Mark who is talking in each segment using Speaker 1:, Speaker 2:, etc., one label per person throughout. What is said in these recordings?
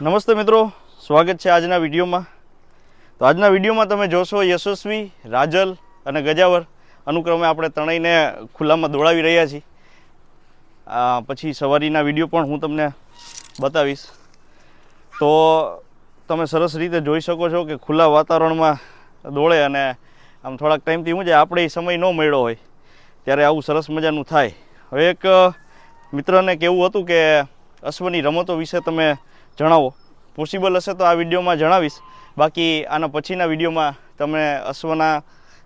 Speaker 1: નમસ્તે મિત્રો, સ્વાગત છે આજના વિડીયોમાં. તો આજના વિડીયોમાં તમે જોશો યશસ્વી, રાજલ અને ગજાવર અનુક્રમે આપણે ત્રણેયને ખુલ્લામાં દોડાવી રહ્યા છીએ. પછી સવારીના વીડિયો પણ હું તમને બતાવીશ. તો તમે સરસ રીતે જોઈ શકો છો કે ખુલ્લા વાતાવરણમાં દોડે અને આમ થોડાક ટાઈમથી શું છે આપણે એ સમય ન મળ્યો હોય, ત્યારે આવું સરસ મજાનું થાય. હવે એક મિત્રને કેવું હતું કે અશ્વની રમતો વિશે તમે જણાવો. પોસિબલ હશે તો આ વિડીયોમાં જણાવીશ. બાકી આના પછીના વિડીયોમાં તમે અશ્વના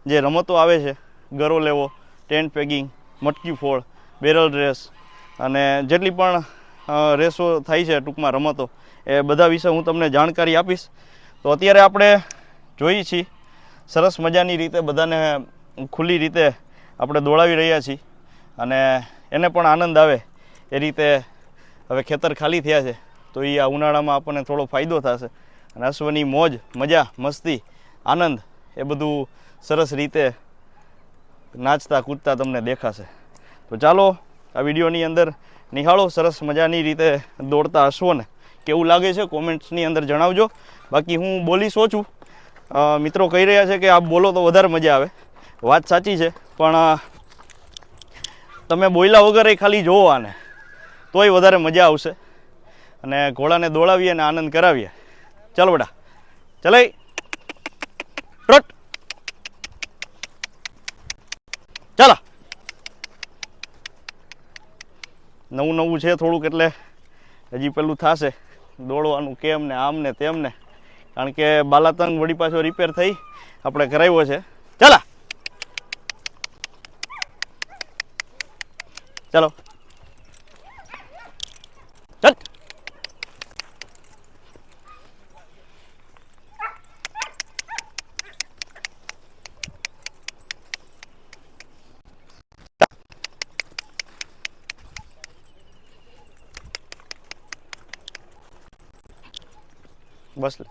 Speaker 1: જે રમતો આવે છે, ગરો લેવો ટેન્ટ પેગિંગ મટકી ફોડ બેરલ રેસ અને જેટલી પણ રેસો થાય છે ટૂંકમાં રમતો, એ બધા વિશે હું તમને જાણકારી આપીશ. તો અત્યારે આપણે જોઈએ છીએ, સરસ મજાની રીતે બધાને ખુલ્લી રીતે આપણે દોડાવી રહ્યા છીએ અને એને પણ આનંદ આવે એ રીતે હવે ખેતર ખાલી થયા છે. તો એ આ ઉનાળામાં આપણને થોડો ફાયદો થશે. અને અશ્વની મોજ, મજા, મસ્તી, આનંદ એ બધું સરસ રીતે નાચતા, કૂદતા તમને દેખાશે. તો ચાલો, આ વિડીયોની અંદર નિહાળો, સરસ મજાની રીતે દોડતા અશ્વને. કેવું લાગે છે? કોમેન્ટ્સની અંદર જણાવજો. બાકી હું બોલી સોચું. મિત્રો કહી રહ્યા છે કે આપ બોલો તો વધારે મજા આવે. વાત સાચી છે, પણ તમે બોયલા વગર એ ખાલી જોવો આને. તોય વધારે મજા આવશે. અને ઘોડાને દોડાવીએ અને આનંદ કરાવીએ. ચાલો બેટા. ચલાઈ. ટ્રોટ ચાલો. નવું નવું છે થોડુંક એટલે હજી પેલું થશે. દોડવાનું કેમ ને આમ ને તેમ ને. કારણ કે બાલાતંગ વળી પાછો રિપેર થઈ આપણે કરાવ્યો છે. ચાલો. ચલ બસ લે.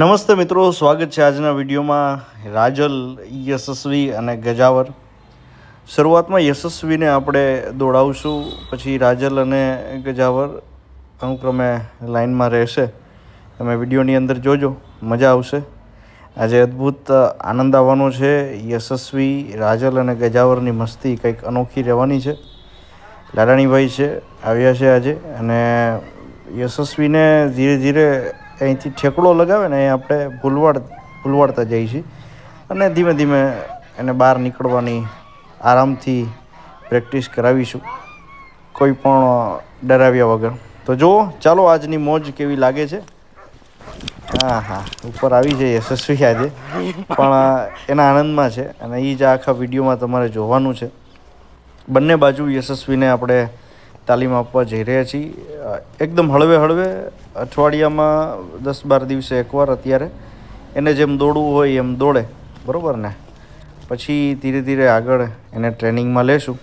Speaker 1: નમસ્તે મિત્રો, સ્વાગત છે આજના વિડીયોમાં રાજલ, યશસ્વી અને ગજાવર. શરૂઆતમાં યશસ્વીને આપણે દોડાવશું, પછી રાજલ અને ગજાવર અનુક્રમે લાઇનમાં રહેશે. તમે વિડીયોની અંદર જોજો, મજા આવશે. આજે અદ્ભુત આનંદ આવવાનો છે. યશસ્વી, રાજલ અને ગજાવરની મસ્તી કંઈક અનોખી રહેવાની છે. લાડાણીભાઈ છે, આવ્યા છે આજે અને યશસ્વીને ધીરે ધીરે અહીંથી ઠેકડો લગાવે ને એ આપણે ભૂલવાડ, ભૂલવાડતા જઈએ છીએ. અને ધીમે ધીમે એને બહાર નીકળવાની આરામથી પ્રેક્ટિસ કરાવીશું. કોઈ પણ ડરાવ્યા વગર. તો જુઓ, ચાલો આજની મોજ કેવી લાગે છે. હા હા ઉપર આવી છે યશસ્વી આજે. પણ એના આનંદમાં છે. અને એ જ આખા વિડીયોમાં તમારે જોવાનું છે. બંને બાજુ યશસ્વીને આપણે તાલીમ આપવા જઈ રહ્યા છીએ. એકદમ હળવે હળવે અઠવાડિયામાં દસ બાર દિવસે એકવાર અત્યારે એને જેમ દોડવું હોય એમ દોડે. બરાબર ને? પછી ધીરે ધીરે આગળ એને ટ્રેનિંગમાં લેશું.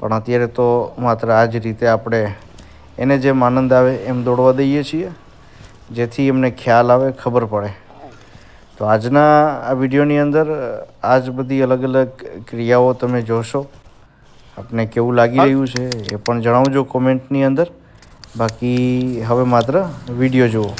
Speaker 1: પણ અત્યારે તો માત્ર આ જ રીતે આપણે એને જેમ આનંદ આવે એમ દોડવા દઈએ છીએ, જેથી એમને ખ્યાલ આવે, ખબર પડે. તો આજના આ વિડીયોની અંદર આ જ બધી અલગ અલગ ક્રિયાઓ તમે જોશો. આપને કેવું લાગી રહ્યું છે એ પણ જણાવજો કોમેન્ટની અંદર. બાકી હવે માત્ર વીડિયો જુઓ.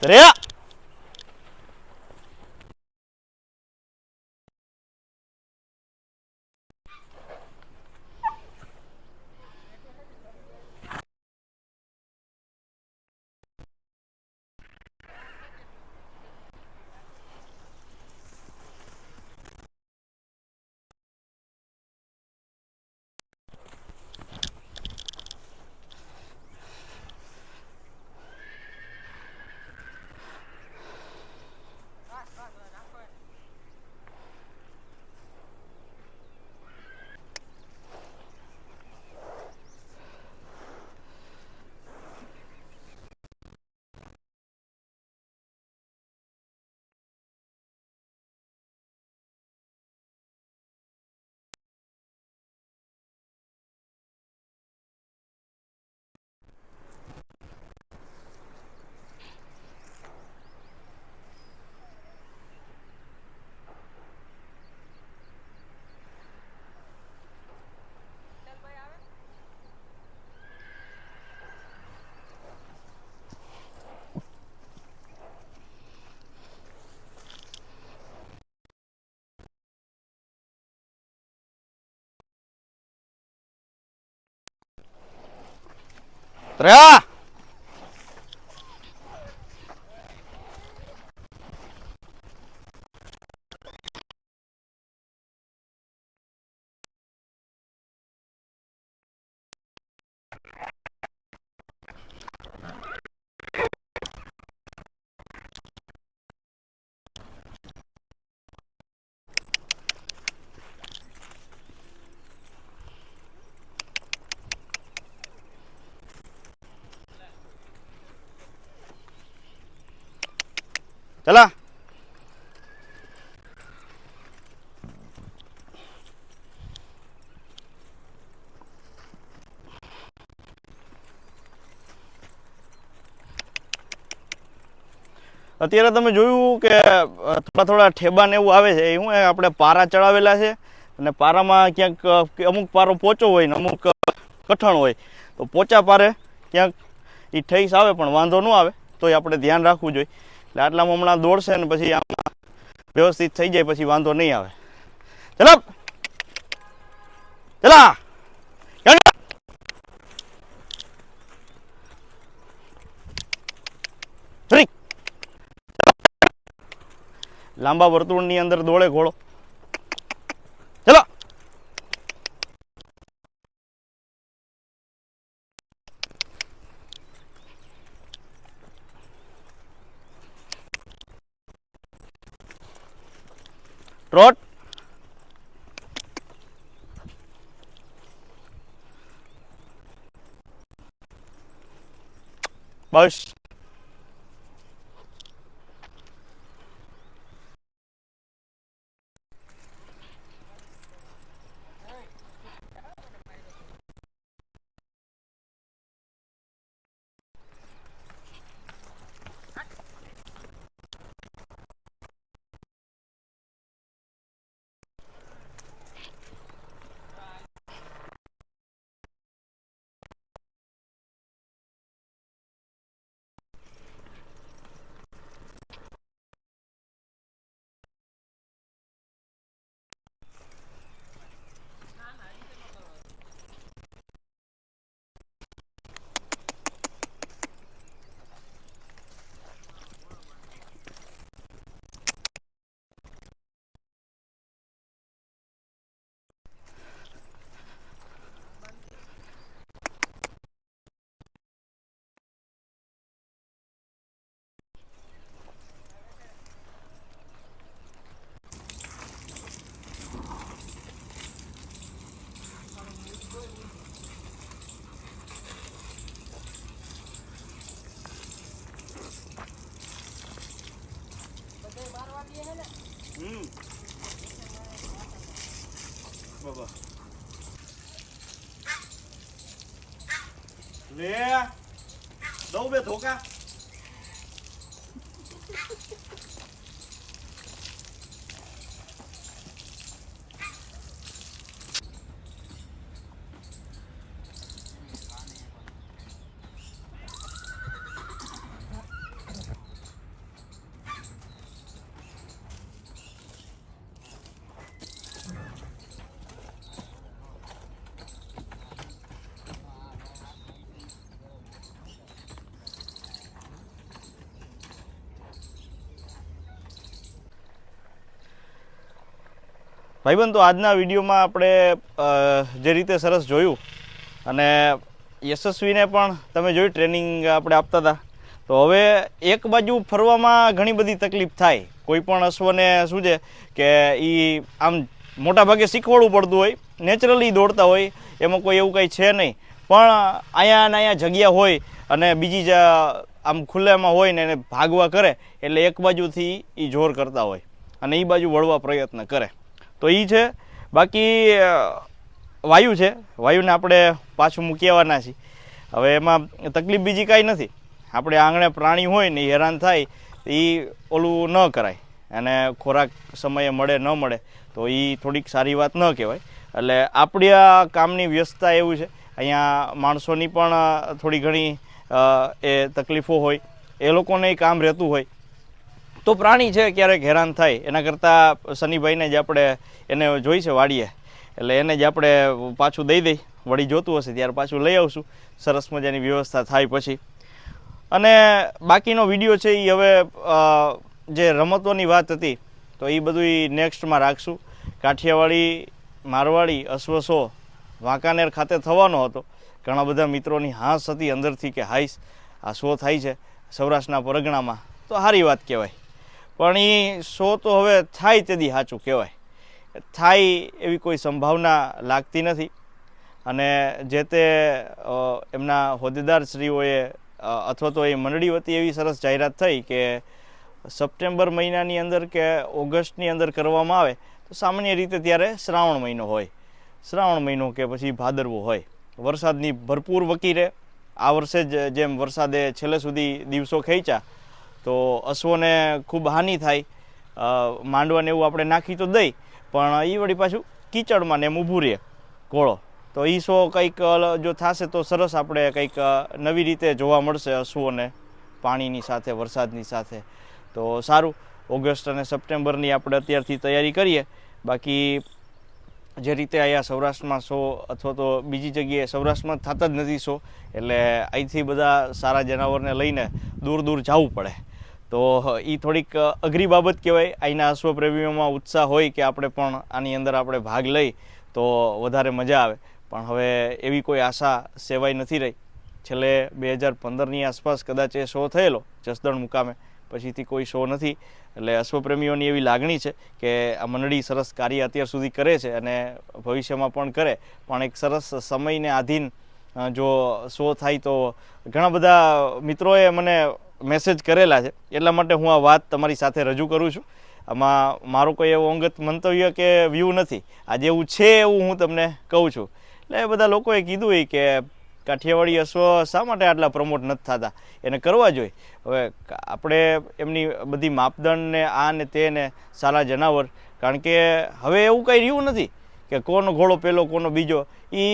Speaker 1: રે રે ચલા. અત્યારે તમે જોયું કે થોડા થોડા ઠેબાને એવું આવે છે, એ શું આપણે પારા ચડાવેલા છે અને પારામાં ક્યાંક અમુક પારો પોચો હોય ને અમુક કઠણ હોય, તો પોચા પારે ક્યાંક એ ઠેસ આવે પણ વાંધો ન આવે, તોય આપણે ધ્યાન રાખવું જોઈએ. એટલે આટલામાં હમણાં દોડશે ને પછી આમાં વ્યવસ્થિત થઈ જાય, પછી વાંધો નહીં આવે. ચલો. ચલા. લાંબા વર્તુળની અંદર દોડે ઘોડો ચલો ટ્રોટ બસ હમ Việc. ભાઈબંધ, તો આજના વિડીયોમાં આપણે જે રીતે સરસ જોયું અને યશસ્વીને પણ તમે જોયું, ટ્રેનિંગ આપણે આપતા હતા. તો હવે એક બાજુ ફરવામાં ઘણી બધી તકલીફ થાય. કોઈ પણ અશ્વને શું છે કે એ આમ મોટા ભાગે શીખવાડવું પડતું હોય, નેચરલી દોડતા હોય, એમાં કોઈ એવું કંઈ છે નહીં. પણ અહીંયા ને અહીંયા જગ્યા હોય અને બીજી જ આમ ખુલ્લામાં હોય ને એને ભાગવા કરે, એટલે એક બાજુથી એ જોર કરતા હોય અને એ બાજુ વળવા પ્રયત્ન કરે. તો એ છે. બાકી વાયુ છે. વાયુને આપણે પાછું મૂકી આવવાના છીએ. હવે એમાં તકલીફ બીજી કાંઈ નથી. આપણે આંગણે પ્રાણી હોય ને હેરાન થાય એ ઓલું ન કરાય. અને ખોરાક સમયે મળે, ન મળે, તો એ થોડીક સારી વાત ન કહેવાય. એટલે આપણી આ કામની વ્યસ્તતા એવું છે. અહીંયા માણસોની પણ થોડી ઘણી એ તકલીફો હોય. એ લોકોને કામ રહેતું હોય. તો પ્રાણી છે ક્યારેક હેરાન થાય. એના કરતાં શનિભાઈને જ આપણે એને જોઈ છે વાડીએ. એટલે એને જ આપણે પાછું દઈ દઈ. વળી જોતું હશે, ત્યારે પાછું લઈ આવશું. સરસ મજાની વ્યવસ્થા થાય પછી. અને બાકીનો વીડિયો છે એ હવે જે રમતોની વાત હતી, તો એ બધું નેક્સ્ટમાં રાખશું. કાઠિયાવાડી, મારવાડી, અશ્વસો, વાંકાનેર ખાતે થવાનો હતો. ઘણા બધા મિત્રોની હાંસ હતી અંદરથી કે હાઈસ. આ શો થાય છે સૌરાષ્ટ્રના પરગણામાં. તો સારી વાત કહેવાય. પણ એ શો તો હવે થાય તેથી સાચું કહેવાય. થાય એવી કોઈ સંભાવના લાગતી નથી. અને જે તે એમના હોદ્દેદારશ્રીઓએ શ્રીઓએ અથવા તો એ મંડળી વતી એવી સરસ જાહેરાત થઈ કે સપ્ટેમ્બર મહિનાની અંદર કે ઓગસ્ટની અંદર કરવામાં આવે, તો સામાન્ય રીતે ત્યારે શ્રાવણ મહિનો હોય. શ્રાવણ મહિનો કે પછી ભાદરવો હોય. વરસાદની ભરપૂર વકીરે આ વર્ષે જ, જેમ વરસાદે છેલ્લે સુધી દિવસો ખેંચ્યા તો અશ્વોને ખૂબ હાનિ થાય. માંડવાને એવું આપણે નાખી તો દઈ, પણ એ વળી પાછું કીચડમાં ને એમ ઊભું રહે ઘોળો તો એ શો કંઈક જો થશે તો સરસ આપણે કંઈક નવી રીતે જોવા મળશે અશ્વોને પાણીની સાથે, વરસાદની સાથે. તો સારું, ઓગસ્ટ અને સપ્ટેમ્બરની આપણે અત્યારથી તૈયારી કરીએ. બાકી જે રીતે અહીંયા સૌરાષ્ટ્રમાં શો અથવા તો બીજી જગ્યાએ સૌરાષ્ટ્રમાં થતા જ નથી શો એટલે અહીંથી બધા સારા જનાવરને લઈને દૂર દૂર જવું પડે. તો એ થોડીક અઘરી બાબત કહેવાય. અહીંના અશ્વપ્રેમીઓમાં ઉત્સાહ હોય કે આપણે પણ આની અંદર આપણે ભાગ લઈ, તો વધારે મજા આવે. પણ હવે એવી કોઈ આશા સેવાય નથી રહી. છેલ્લે બે હજાર પંદરની આસપાસ કદાચ એ શો થયેલો, જસદણ મુકામે. પછીથી કોઈ શો નથી. એટલે અશ્વપ્રેમીઓની એવી લાગણી છે કે આ મંડળી સરસ કાર્ય અત્યાર સુધી કરે છે અને ભવિષ્યમાં પણ કરે. પણ એક સરસ સમયને આધીન જો શો થાય તો ઘણા બધા મિત્રોએ મને મેસેજ કરેલા છે. એટલા માટે હું આ વાત તમારી સાથે રજૂ કરું છું. આમાં મારો કોઈ એવો અંગત મંતવ્ય કે વ્યૂ નથી. આજે એવું છે એવું હું તમને કહું છું. એટલે બધા લોકોએ કીધું કે કાઠિયાવાડી અશ્વ શા માટે આટલા પ્રમોટ નથી થતા? એને કરવા જોઈએ. હવે આપણે એમની બધી માપદંડને, આ ને તે ને સારા જનાવર. કારણ કે હવે એવું કંઈ રહ્યું નથી કે કોનો ઘોડો પહેલો કોનો બીજો. એ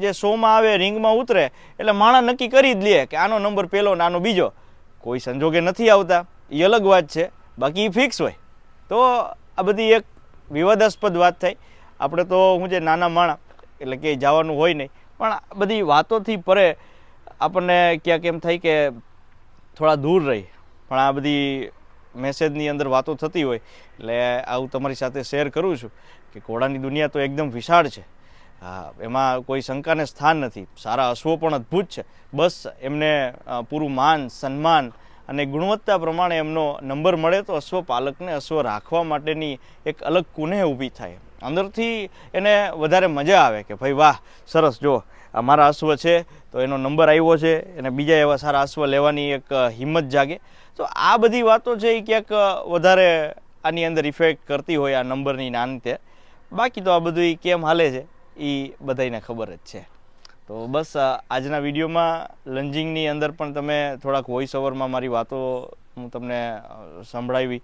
Speaker 1: જે શોમાં આવે, રિંગમાં ઉતરે, એટલે માણા નક્કી કરી જ લે કે આનો નંબર પહેલો ને આનો બીજો. કોઈ સંજોગે નથી આવતા. એ અલગ વાત છે. બાકી એ ફિક્સ હોય. તો આ બધી એક વિવાદાસ્પદ વાત થાય આપણે તો હું જે નાના માણા, એટલે કે જવાનું હોય નહીં. પણ બધી વાતોથી પરે આપણને ક્યાંક એમ થાય કે થોડા દૂર રહી. પણ આ બધી મેસેજની અંદર વાતો થતી હોય, એટલે આવું તમારી સાથે શેર કરું છું કે ઘોડાની દુનિયા તો એકદમ વિશાળ છે. હા એમાં કોઈ શંકાને સ્થાન નથી. સારા અશ્વો પણ અદ્ભુત છે. બસ એમને પૂરું માન, સન્માન અને ગુણવત્તા પ્રમાણે એમનો નંબર મળે તો અશ્વ પાલકને અશ્વ રાખવા માટેની એક અલગ કુનેહ ઊભી થાય. અંદરથી એને વધારે મજા આવે કે ભાઈ વાહ, સરસ, જો, આ મારા અશ્વ છે, તો એનો નંબર આવ્યો છે અને બીજા એવા સારા અશ્વ લેવાની એક હિંમત જાગે. તો આ બધી વાતો છે એ ક્યાંક વધારે આની અંદર ઇફેક્ટ કરતી હોય આ નંબરની નાનતે બાકી તો આ બધું એ કેમ હાલે છે, એ બધાને ખબર જ છે. તો બસ આજના વિડીયોમાં લંજિંગની અંદર પણ તમે થોડાક વોઇસ ઓવરમાં મારી વાતો હું તમને સંભળાવી.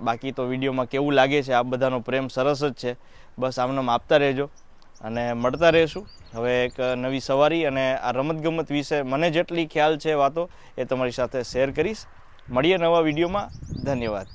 Speaker 1: બાકી તો વિડીયોમાં કેવું લાગે છે, આ બધાનો પ્રેમ સરસ જ છે. બસ આમનામ આપતા રહેજો અને મળતા રહેશું. હવે એક નવી સવારી અને આ રમતગમત વિશે મને જેટલી ખ્યાલ છે વાતો એ તમારી સાથે શેર કરીશ. મળીએ નવા વિડીયોમાં. ધન્યવાદ.